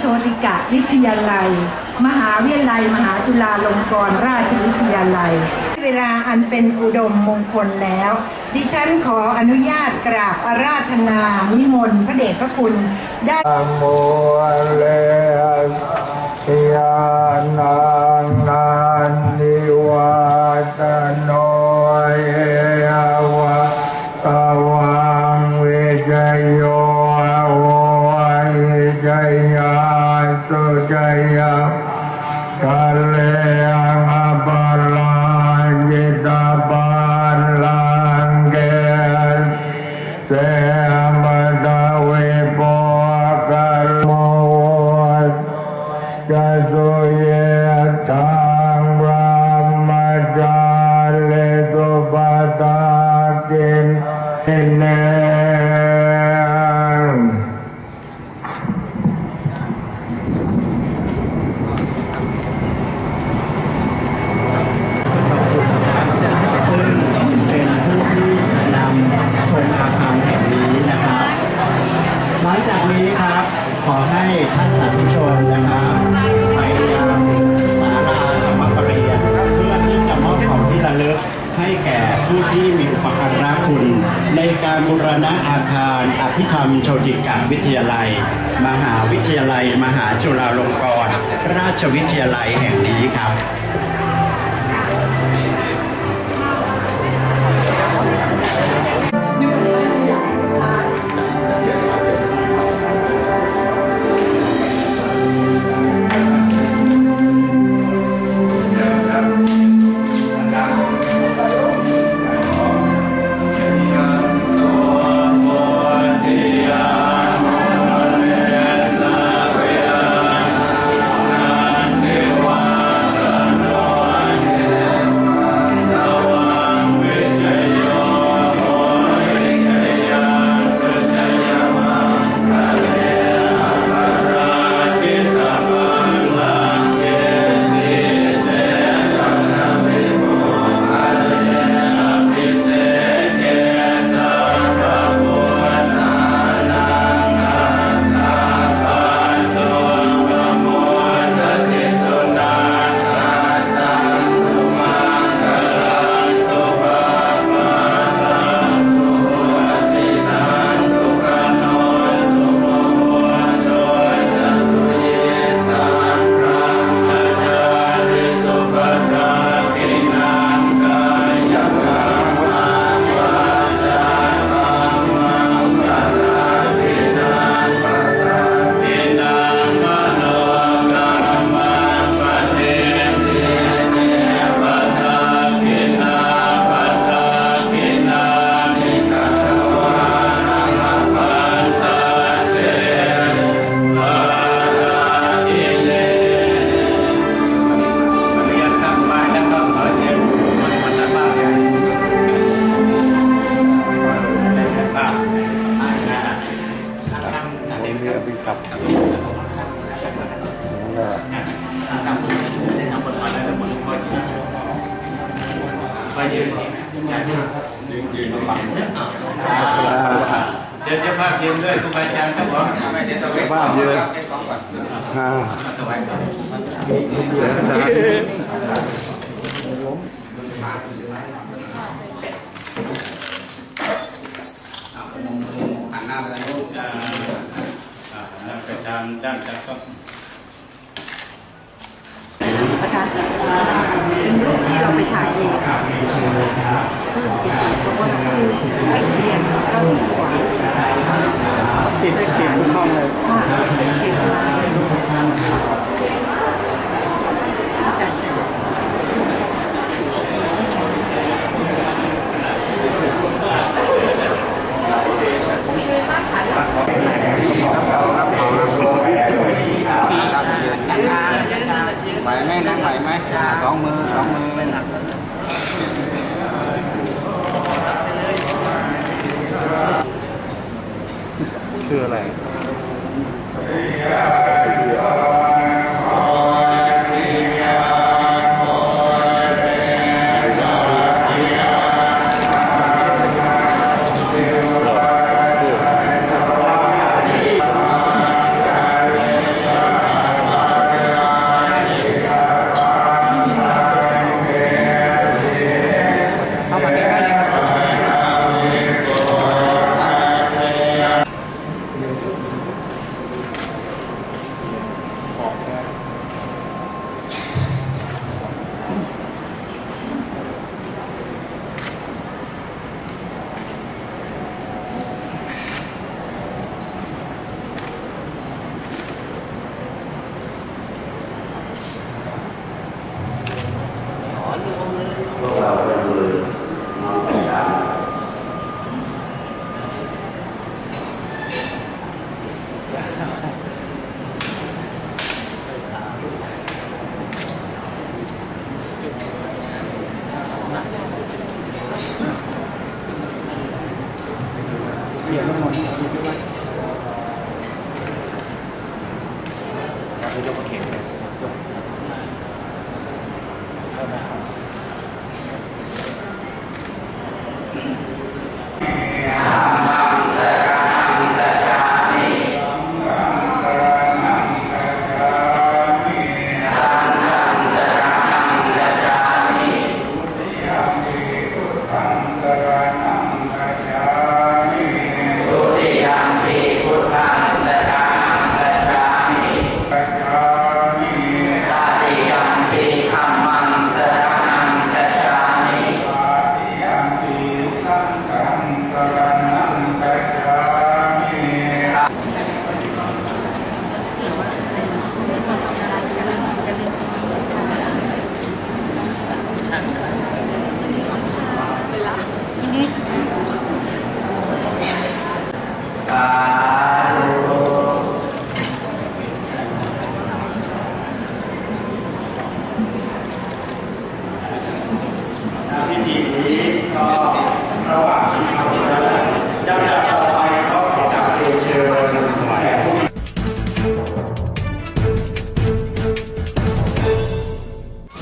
โชติกะวิทยาลัย มหาวิทยาลัย มหาจุฬาลงกรณราชวิทยาลัย เวลาอันเป็นอุดมมงคลแล้ว ดิฉันขออนุญาตกราบอาราธนานิมนต์พระเดชพระคุณได้โมเลยานังนันนิวัตโน น บูรณะอาคารอภิธรรมโชติกาวิทยาลัย มหาวิทยาลัย มหาจุฬาลงกรณราชวิทยาลัยแห่งนี้ครับ เดี๋ยวจะภาพเย็นด้วยครูบาอาจารย์ครับผมภาพเยอะอ่าไปตามด้านจัดก็นะคะเป็นรูป ที่เราไปถ่ายเองเพิ่มอีกเพราะว่าไอเทียนก็ดีกว่าติดติดทุกห้องเลยค่ะเก่งมากจัดจ้ะไห Bây giờ.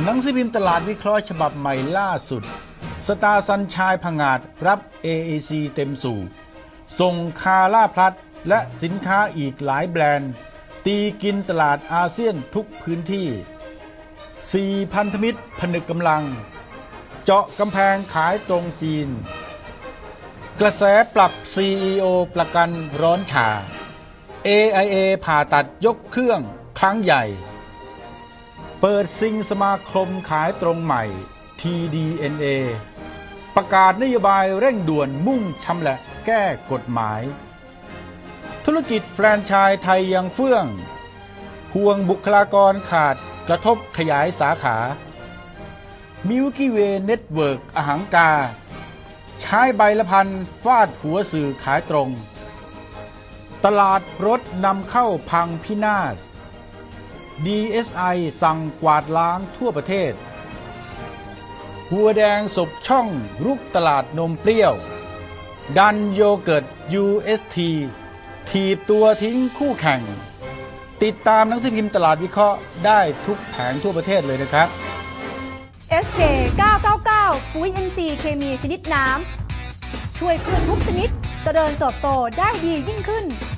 หนังสือพิมพ์ตลาดวิเคราะห์ฉบับใหม่ล่าสุด สตาร์สัญชายผงาดรับ AAC เต็มสู่ ส่งคาล่าพลัดและสินค้าอีกหลายแบรนด์ ตีกินตลาดอาเซียนทุกพื้นที่ 4 พันธมิตรผนึกกำลัง เจาะกำแพงขายตรงจีน กระแสปรับ CEO ประกันร้อนฉา AIA ผ่าตัดยกเครื่องครั้งใหญ่ เปิดซิงสมาคมขายตรงใหม่ TDNA ประกาศนโยบายเร่งด่วนมุ่งชำละแก้กฎหมาย ธุรกิจแฟรนไชส์ไทยยังเฟื่อง ห่วงบุคลากรขาดกระทบขยายสาขา มิวกี้เวเน็ตเวิร์กอหังกา ใช้ใบละพันฟาดหัวสื่อขายตรง ตลาดรถนำเข้าพังพินาศ DSI สั่งกวาดล้างทั่วประเทศ หัวแดงศพช่องรุกตลาดนมเปรี้ยว ดันโยเกิร์ต UST ถีบตัวทิ้งคู่แข่ง ติดตามหนังสือพิมพ์ตลาดวิเคราะห์ได้ทุกแผงทั่วประเทศเลยนะครับ SK 999ปุ๋ย NC เคมีชนิดน้ำ ช่วยพืชทุกชนิดเจริญเติบโตได้ดียิ่งขึ้น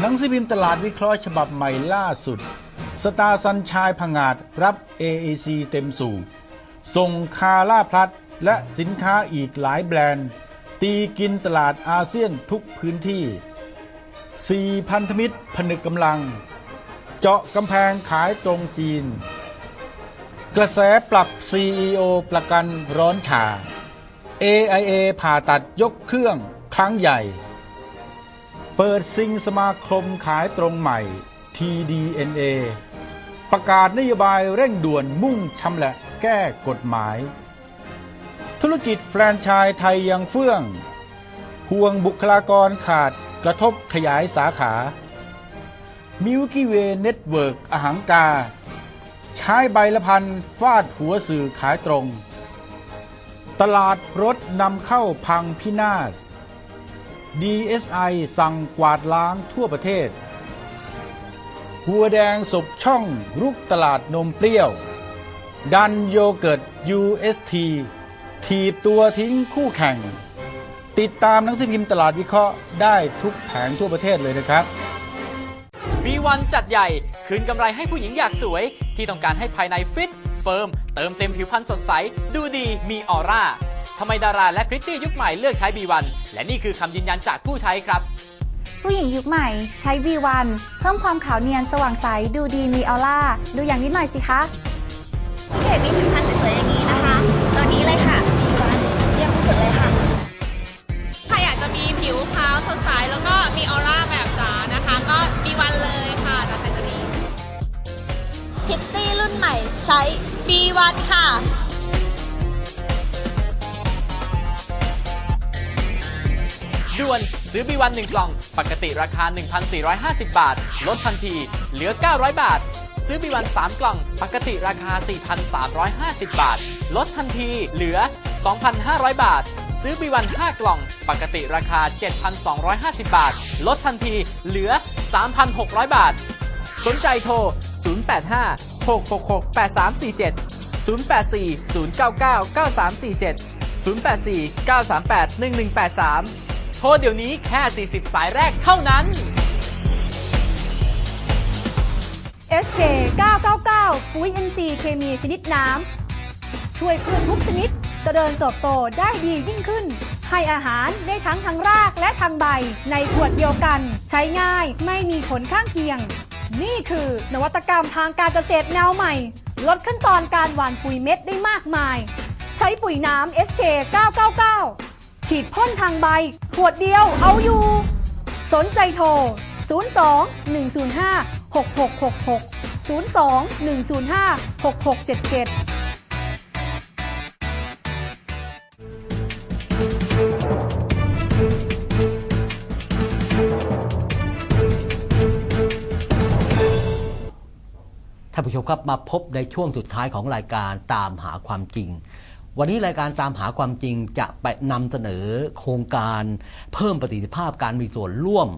หนังสือพิมพ์ตลาดวิเคราะห์ฉบับใหม่ล่าสุด สตาร์สัญชายผงาดรับ AAC เต็มสู่ส่งคาล่าพลัดและสินค้าอีกหลายแบรนด์ ตีกินตลาดอาเซียนทุกพื้นที่ 4 พันธมิตรผนึกกำลัง เจาะกำแพงขายตรงจีน กระแสปรับ CEO ประกันร้อนฉา AIA ผ่าตัดยกเครื่องครั้งใหญ่ เปิดซิงสมาคมขายตรงใหม่ TDNA ประกาศนโยบายเร่งด่วนมุ่งชำละแก้กฎหมาย ธุรกิจแฟรนไชส์ไทยยังเฟื่อง ห่วงบุคลากรขาดกระทบขยายสาขามิวกี้เวเน็ตเวิร์กอาหังกา ใช้ใบละพันฟาดหัวสื่อขายตรง ตลาดรถนำเข้าพังพินาศ DSI สั่งกวาดล้างทั่วประเทศ หัวแดงศพช่องรุกตลาดนมเปรี้ยว ดันโยเกิร์ต UST ถีบตัวทิ้งคู่แข่ง ติดตามหนังสือพิมพ์ตลาดวิเคราะห์ได้ทุกแผงทั่วประเทศเลยนะครับ B1 จัดใหญ่ คืนกำไรให้ผู้หญิงอยากสวย ที่ต้องการให้ภายในฟิต เฟิร์ม เติมเต็มผิวพรรณสดใส ดูดีมีออร่าำไมดาราและพริตตี้ยุคใหม่เลือกใช้ B1 และนี่คือคำยืนยันจากผู้ใช้ครับ ผู้หญิงยุคใหม่ใช้ V1 เพิ่มความขาวเนียนสว่างใส ดูดีมีออร่า ดูอย่างนิดหน่อยสิคะเห็นมีผิวพรรณสวยๆอย่างนี้นะคะตัวนี้เลยค่ะเยี่ยมที่สุดเลยค่ะใครอยากจะมีผิวขาวสดใสแล้วก็มีออร่าแบบจ๋านะคะ ก็มีวันเลยค่ะจะใช้ตัวนี้พิตตี้รุ่นใหม่ B1 ค่ะ ซื้อ B1 1 กล่อง ปกติราคา 1,450 บาท ลดทันที เหลือ 900 บาท ซื้อ B1 3 กล่อง ปกติราคา 4,350 บาท ลดทันที เหลือ 2,500 บาท ซื้อ B1 5 กล่อง ปกติราคา 7,250 บาท ลดทันที เหลือ 3,600 บาท สนใจโทร 085 666 8347 084 099 9347 084 938 1183 ทรเดี๋ยวนี้แค่ 40 สายแรกเท่านั้น SK 999 ปุ๋ย NC เคมีชนิดน้ำ ช่วยพืชทุกชนิดเจริญเติบโตได้ดียิ่งขึ้น ให้อาหารได้ทั้งทางรากและทางใบ ในขวดเดียวกัน ใช้ง่ายไม่มีผลข้างเคียง นี่คือนวัตกรรมทางการเกษตรแนวใหม่ ลดขั้นตอนการหว่านปุ๋ยเม็ดได้มากมาย ใช้ปุ๋ยน้ำ SK 999 ฉีดพ่นทางใบ ขวดเดียวเอาอยู่ สนใจโทร 02 105 6666 02 105 6677ท่านผู้ชมครับมาพบในช่วงสุดท้ายของรายการตามหาความจริง วันนี้รายการตามหาความจริงจะไปนำเสนอโครงการเพิ่มประสิทธิภาพการมีส่วนร่วม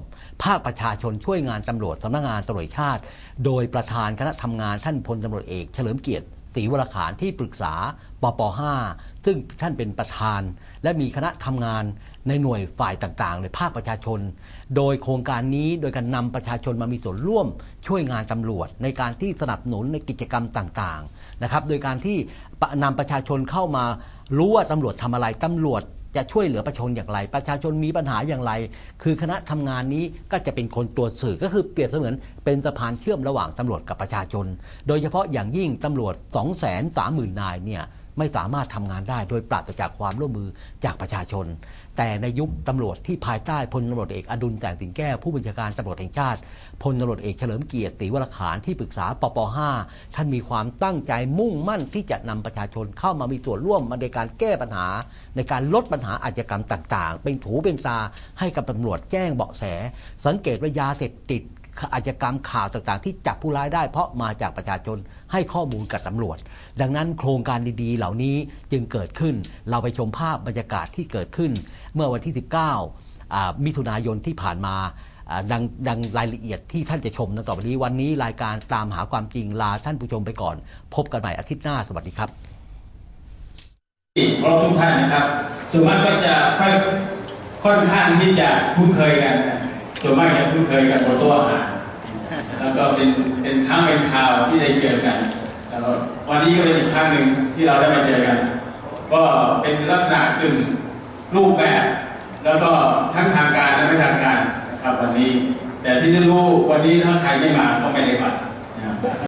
ภาคประชาชนช่วยงานตำรวจสำนักงานตำรวจชาติ โดยประธานคณะทำงานท่านพลตำรวจเอก เฉลิมเกียรติศรีวรขานที่ปรึกษาปป 5 ซึ่งท่านเป็นประธาน และมีคณะทำงานในหน่วยฝ่ายต่างๆในภาคประชาชน โดยโครงการนี้โดยการนำประชาชนมามีส่วนร่วม ช่วยงานตำรวจ ในการที่สนับสนุนในกิจกรรมต่างๆนะครับ โดยการที่ นำประชาชนเข้ามารู้ว่าตำรวจทำอะไรตำรวจจะช่วยเหลือประชาชนอย่างไร ประชาชนมีปัญหาอย่างไร คือคณะทำงานนี้ก็จะเป็นคนตรวจสื่อก็คือเปรียบเสมือนเป็นสะพานเชื่อมระหว่างตำรวจกับประชาชน โดยเฉพาะอย่างยิ่งตำรวจ 2 3 0 0 0 0นายเนี่ย ไม่สามารถทำงานได้ โดยปราศจากความร่วมมือจากประชาชน แต่ในยุคตำรวจที่ภายใต้พลตำรวจเอกอดุลแสงสิงแก้วผู้บัญชาการตำรวจแห่งชาติพลตำรวจเอกเฉลิมเกียรติศรีวรขานที่ปรึกษาปป 5 ท่านมีความตั้งใจมุ่งมั่นที่จะนำประชาชนเข้ามามีส่วนร่วมในการแก้ปัญหา ในการลดปัญหาอาชญากรรมต่าง ๆ เป็นถูเป็นตาให้กับตำรวจแจ้งเบาะแส สังเกตว่ายาเสพติด อาชญากรรมข่าวต่างๆ ที่จับผู้ร้ายได้ เพราะมาจากประชาชนให้ข้อมูลกับตำรวจ ดังนั้นโครงการดีๆ เหล่านี้จึงเกิดขึ้น เราไปชมภาพบรรยากาศที่เกิดขึ้น เมื่อวันที่ 19อ่ามิถุนายนที่ผ่านมาดังดังรายละเอียดที่ท่านจะชมนต่อไปนี้วันนี้รายการตามหาความจริงลาท่านผู้ชมไปก่อน พบกันใหม่อาทิตย์หน้าสวัสดีครับครบทุกท่านนะครับส่วนมากก็จะค่อยค่อนข้างที่จะคุ้นเคยกันนะ ส่วนมากจะคุ้นเคยกันบนโต๊ะอาหารแล้วก็เป็นเป็นครั้งเป็นคราวที่ได้เจอกันแล้วก็วันนี้ก็เป็นอีกครั้งหนึ่งที่เราได้มาเจอกัน ก็เป็นลักษณะกึ่งรูปแบบ แล้วก็ทั้งทางการและไม่ทางการนะครับวันนี้ แต่ที่จะรู้วันนี้ถ้าใครไม่มาก็ไม่ได้มานะครับ